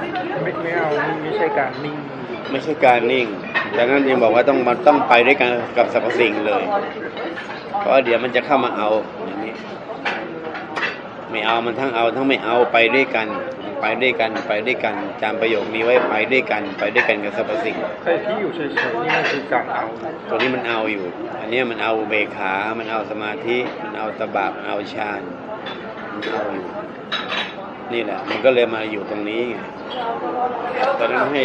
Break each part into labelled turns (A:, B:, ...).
A: ไม่ไม่เอานี่ไม่ใช่การนิ่ง
B: ไม่ใช่การนิ่งดังนั้นยังบอกว่าต้องมันต้องไปด้วยกันกับสรรพสิ่งเลย เพราะเดี๋ยวมันจะเข้ามาเอาอย่างนี้ ไม่เอามันทั้งเอาทั้งไม่เอาไปด้วยกัน ไปด้วยกันไปด้วยกันจำประโยคนี้ไว้ไปด้วยกัน ไปด้วยกันกับสรรพสิ่ง
A: ใครที่อยู่เฉยๆนี่มันคือการเอา
B: ตัวนี้มันเอาอยู่ อันเนี้ยมันเอาอุเบกขา มันเอาสมาธิ มันเอาตบะมันเอาฌานมันเอาอยู่ นี่แหละ มันก็เลยมาอยู่ตรงนี้ไงตอนนั้นให้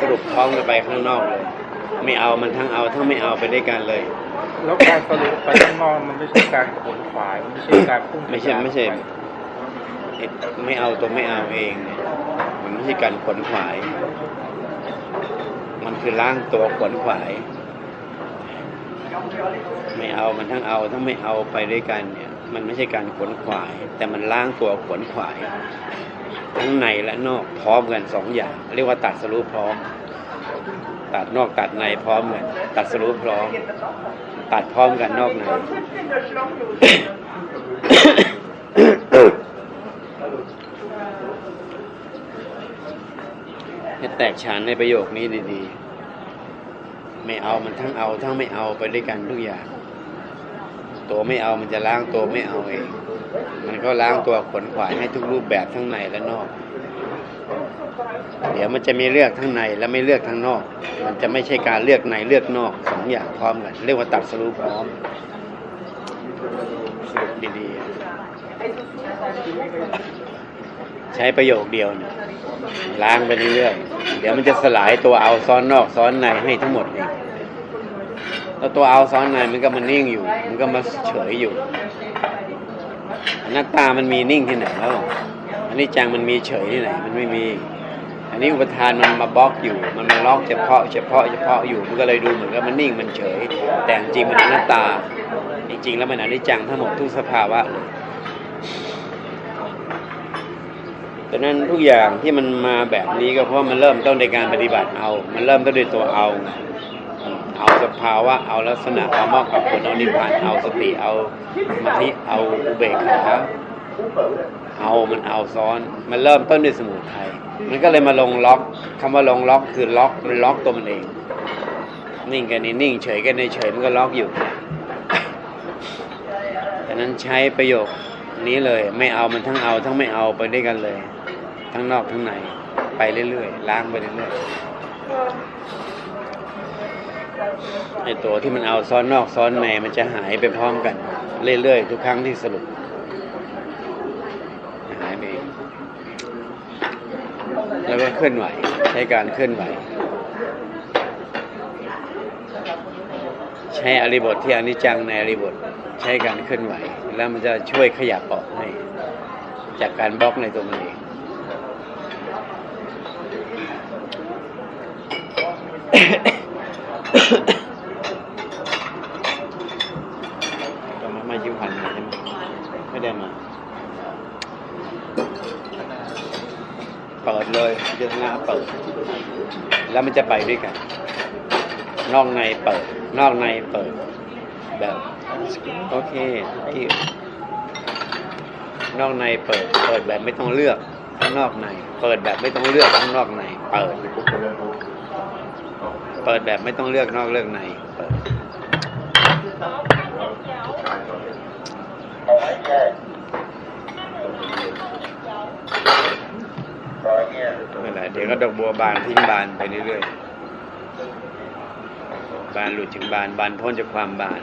B: สรุปพร้อมกันไปข้างนอกเลย ไม่เอามันทั้งเอาทั้งไม่เอาไปด้วยกันเลย
A: แล้วการสรุปไปข้างนอกมันไม่ใช่การขวนขวายมันไม่ใช่การพุ่ง
B: ไม่ใช่ไม่ใช่ไม่เอาตัวไม่เอาเองเนี่ยมันไม่ใช่การขวนขวาย มันคือล้างตัวขวนขวาย ไม่เอามันทั้งเอาทั้งไม่เอาไปด้วยกันเนี่ย มันไม่ใช่การขวนขวาย แต่มันล้างตัวขวนขวาย ทั้งในและนอกพร้อมกันสองอย่าง เรียกว่าตัดสรุปพร้อม ตัดนอกตัดในพร้อมกันตัดสรุปพร้อม ตัดพร้อมกันนอกในให้แตกฉานในประโยคนี้ดีๆ ไม่เอามันทั้งเอาทั้งไม่เอาไปด้วยกันทุกอย่าง ตัวไม่เอามันจะล้างตัวไม่เอาเอง มันก็ล้างตัวขนขวายให้ทุกรูปแบบทั้งในและนอก เดี๋ยวมันจะมีเลือกทั้งในและไม่เลือกทั้งนอก มันจะไม่ใช่การเลือกในเลือกนอกสองอย่างพร้อมกันเรียกว่าตัดสรุปพร้อมสรุปดีๆใช้ประโยคเดียวเนี่ยล้างไปเรื่อยๆเดี๋ยวมันจะสลายตัวเอาซ้อนนอกซ้อนในให้ทั้งหมดเอง แล้วตัวเอาซ้อนในมันก็มันนิ่งอยู่ มันก็มาเฉยอยู่หน้าตามันมีนิ่งที่ไหนแล้วอันนี้จังมันมีเฉยที่ไหน มันไม่มี อันนี้อุปทานมันมาบล็อกอยู่ มันมาล็อกเฉพาะ เฉพาะเฉพาะอยู่ มันก็เลยดูเหมือนกับมันนิ่งมันเฉย แต่จริงมันอนัตตา จริงๆ แล้วมันอันิจจังทั้งหมดทุกสภาวะเลยดังนั้นทุกอย่างที่มันมาแบบนี้ก็เพราะมันเริ่มต้นในการปฏิบัติเอา มันเริ่มต้นด้วยตัวเอา เอาสภาวะเอาลักษณะเอามอกเอาผลเอานิพพานเอาสติเอาสมาธิเอาอุเบกขาเอามันเอาซ้อน มันเริ่มต้นด้วยสมุทัยมันก็เลยมาลงล็อกคำว่าลงล็อกคือล็อกมันล็อกตัวมันเอง นิ่งกันนี่นิ่งเฉยกันในเฉยมันก็ล็อกอยู่ดังนั้นใช้ประโยคนี้เลยไม่เอามันทั้งเอาทั้งไม่เอาไปด้วยกันเลย ทั้งนอกทั้งในไปเรื่อยๆล้างไปเรื่อยๆ ไอตัวที่มันเอาซ้อนนอกซ้อนในมันจะหายไปพร้อมกัน เรื่อยๆ ทุกครั้งที่สรุป หายไปเองแล้วก็เคลื่อนไหวใช้การเคลื่อนไหว ใช้อริบทที่อนิจจังในอริบทใช้การเคลื่อนไหว แล้วมันจะช่วยขยับออกให้ จากการบล็อกในตัวมันเอง ก็มามายิ้มพันมาใช่ไหมไม่ได้มา เปิดเลยเจตนาเปิด แล้วมันจะไปด้วยกัน นอกในเปิด นอกในเปิด แบบ โอเคที่นอกในเปิด เปิดแบบไม่ต้องเลือก ข้างนอกใน เปิดแบบไม่ต้องเลือกข้างนอกใน เปิด เปิดแบบไม่ต้องเลือกนอกเลือกในเปิดไม่เป็นไรเดี๋ยวก็ดอกบัวบานทิ้งบานไปเรื่อยๆ บานหลุดถึงบาน บานพ้นจากความบาน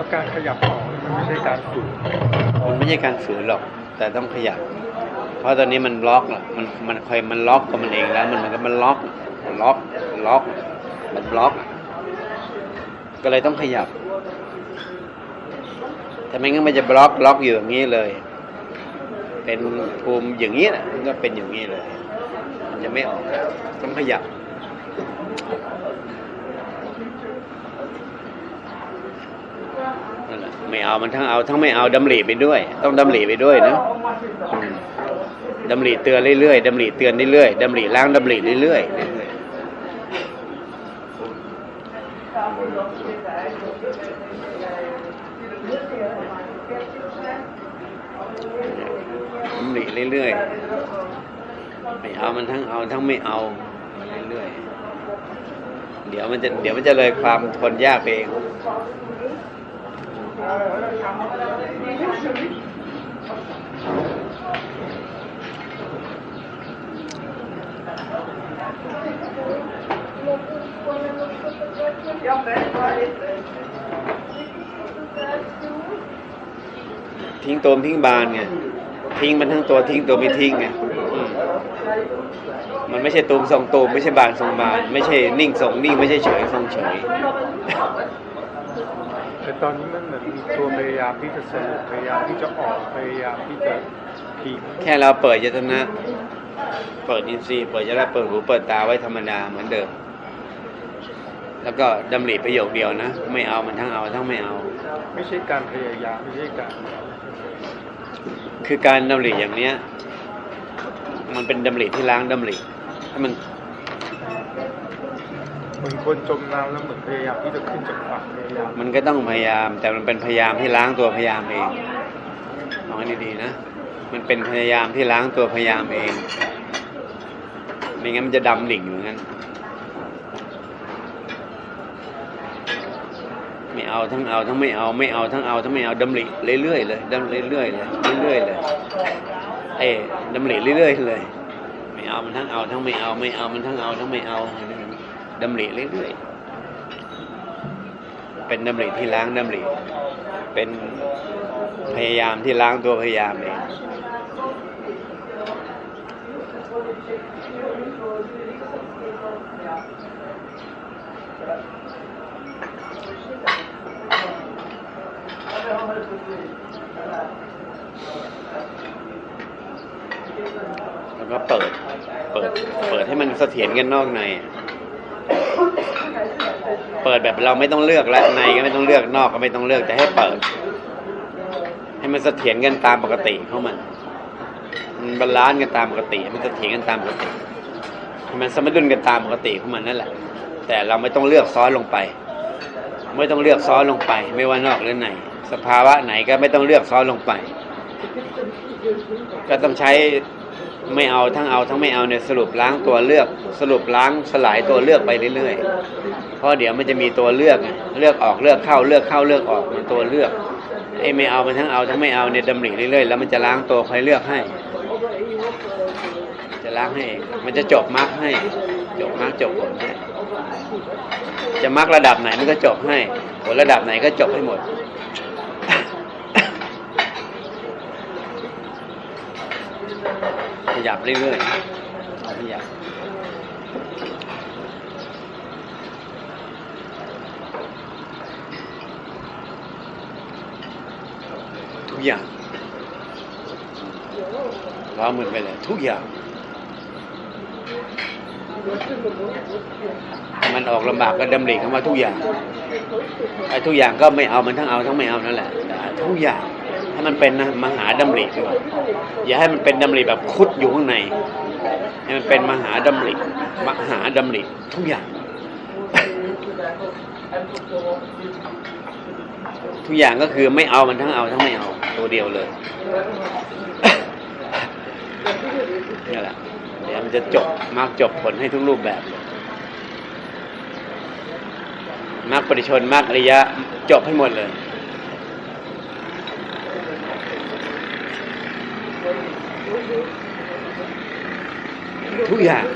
A: แล้วการขยับออกมันไม่ใช่การฝึก
B: มันไม่ใช่การฝืนหรอก แต่ต้องขยับ เพราะตอนนี้มันล็อกละมันมันคอยมันล็อกตัวมันเองแล้ว มันมันก็มันล็อกล็อกล็อกมันบล็อก ก็เลยต้องขยับแต่ไม่งั้นมันจะบล็อกล็อกอยู่อย่างนี้เลย เป็นภูมิอย่างนี้แหละมันก็เป็นอย่างนี้เลย มันจะไม่ออกต้องขยับ นั่นแหละไม่เอามันทั้งเอาทั้งไม่เอาดำริไปด้วย ต้องดำริไปด้วยนะอืมดำริเตือนเรื่อยๆดำริเตือนเรื่อยๆดำริล้างดำริเรื่อยๆดำริเรื่อยๆไม่เอามันทั้งเอาทั้งไม่เอาเรื่อยๆเดี๋ยวมันจะเดี๋ยวมันจะเลยความทนยากเอง ทิ้งตัวทิ้งบานไงทิ้งมันทั้งตัวทิ้งตัวไม่ทิ้งไงมมันไม่ใช่ตูมทรงตูมไม่ใช่บานทรงบาน ไม่ใช่นิ่งทรงนิ่งไม่ใช่เฉยทรงเฉย
A: แต่ตอนนี้มันเหมือนมีตัวพยายามที่จะสรุปพยายามที่จะออกพยายามที่จะทิ้ง
B: แค่เราเปิดยตนะ เปิดอินทรีย์เปิดยตนะเปิดหูเปิดตาไว้ธรรมดาเหมือนเดิม แล้วก็ดำริประโยคเดียวนะ ไม่เอามันทั้งเอาทั้งไม่เอา
A: ไม่ใช่การพยายามไม่ใช่การ
B: คือการดำริอย่างเนี้ย มันเป็นดำริที่ล้างดำริถ้ามัน
A: เหมือนคนจมน้ำแล้วเหมือนพยายามที่จะขึ้นจากฝั่งพยายาม
B: มันก็ต้องพยายาม แต่มันเป็นพยายามที่ล้างตัวพยายามเองมองให้ดีๆนะ มันเป็นพยายามที่ล้างตัวพยายามเองไม่งั้นมันจะดำดิ่งอยู่งั้น ไม่เอาทั้งเอาทั้งไม่เอาไม่เอาทั้งเอาทั้งไม่เอาดำริเรื่อยๆเลยดำเรื่อยๆเลยเรื่อยๆเลยเอ้ยดำริเรื่อยๆเลย ไม่เอามันทั้งเอาทั้งไม่เอาไม่เอามันทั้งเอาทั้งไม่เอา ดำริเรื่อยๆ เป็นดำริที่ล้างดำริ เป็นพยายามที่ล้างตัวพยายามเอง แล้วก็เปิด เปิด เปิดให้มันเสถียรกันนอกใน เปิดแบบเราไม่ต้องเลือกแล้วในก็ไม่ต้องเลือกนอกก็ไม่ต้องเลือกแต่ให้เปิด ให้มันเสถียรกันตามปกติของมันมันบาลานซ์กันตามปกติให้มันเสถียรกันตามปกติให้มันสมดุลกันตามปกติของมันนั่นแหละ แต่เราไม่ต้องเลือกซ้อนลงไป ไม่ต้องเลือกซ้อนลงไป ไม่ว่านอกหรือในสภาวะไหนก็ไม่ต้องเลือกซ้อนลงไป ก็ต้องใช้ ไม่เอาทั้งเอาทั้งไม่เอาเนี่ยสรุปล้างตัวเลือก สรุปล้างสลายตัวเลือกไปเรื่อยๆเพราะเดี๋ยวมันจะมีตัวเลือกเลือกออกเลือกเข้าเลือกเข้าเลือกออกมันตัวเลือกไอ้ไม่เอามันทั้งเอาทั้งไม่เอาเนี่ยดำริเรื่อยๆแล้วมันจะล้างตัวคอยเลือกให้ จะล้างให้เองมันจะจบมรรคให้ จบมรรคจบผลให้จะมรรคระดับไหนมันก็จบให้ผลระดับไหนก็จบให้หมด ข ยับเรื่อยๆขยับทุกอย่างล้ามือไปเลยทุกอย่าง มันออกลำบากก็ดำริเข้ามาทุกอย่างไอ้ทุกอย่างก็ไม่เอามันทั้งเอาทั้งไม่เอานั่นแหละทุกอย่าง ให้มันเป็นนะมหาดำริดีกว่าอย่าให้มันเป็นดำริแบบคุดอยู่ข้างในให้มันเป็นมหาดำริมหาดำริทุกอย่าง ทุกอย่างก็คือไม่เอามันทั้งเอาทั้งไม่เอา ตัวเดียวเลยนี่แหละเดี๋ยวมันจะจบมากจบผลให้ทุกรูปแบบมรรคปฏิชนมรรคอริยะจบให้หมดเลย ทุกอย่างล